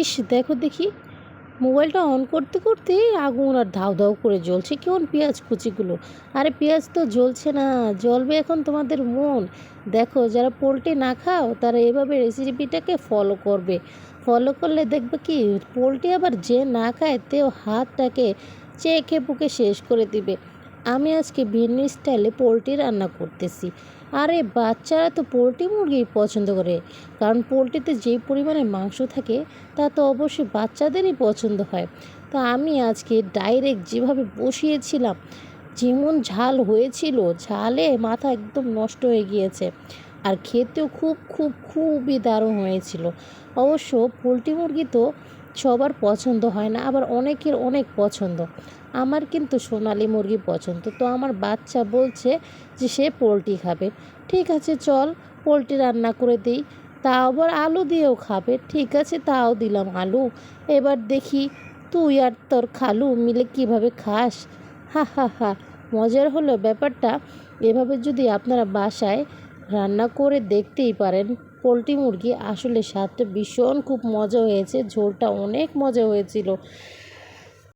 ইস, দেখো দেখি। মোবাইলটা অন করতে করতে আগুন আর ধাউ ধাউ করে জ্বলছে। কেমন পেঁয়াজ কুচিগুলো। আরে পেঁয়াজ তো জ্বলছে না, জ্বলবে এখন তোমাদের মন। দেখো, যারা পোলট্রি না খাও, তারা এভাবে রেসিপিটাকে ফলো করবে। ফলো করলে দেখবে কি, পোলট্রি আবার যে না খায়, তেও হাতটাকে চেখে পুকে শেষ করে দিবে। আমি আজকে ভিন্ন স্টাইলে পোলট্রি রান্না করতেছি। আরে বাচ্চারা তো পোলট্রি মুরগি পছন্দ করে। কারণ পোলট্রিতে যে পরিমাণে মাংস থাকে, তা তো অবশ্যই বাচ্চাদেরই পছন্দ হয়। তো আমি আজকে ডাইরেক্ট যেভাবে বসিয়েছিলাম, যেমন ঝাল হয়েছিল, ঝালে মাথা একদম নষ্ট হয়ে গিয়েছে। আর খেতেও খুব খুব, খুবই দারুণ হয়েছিল। অবশ্য পোলট্রি মুরগি তো সবার পছন্দ হয় না, আবার অনেকের অনেক পছন্দ। আমার কিন্তু সোনালি মুরগি পছন্দ, তো আমার বাচ্চা বলছে যে সে পোলট্রি খাবে। ঠিক আছে, চল পোলট্রি রান্না করে দিই, তা আবার আলু দিয়েও খাবে। ঠিক আছে, তাও দিলাম আলু। এবার দেখি তুই আর তোর খালু মিলে কীভাবে খাস? হা হা হা, মজার হলো ব্যাপারটা। এভাবে যদি আপনারা বাসায় রান্না করে দেখতেই পারেন। পোলট্রি মুরগি আসলে স্বাদটা ভীষণ খুব মজা হয়েছে ঝোলটা অনেক মজা হয়েছিল।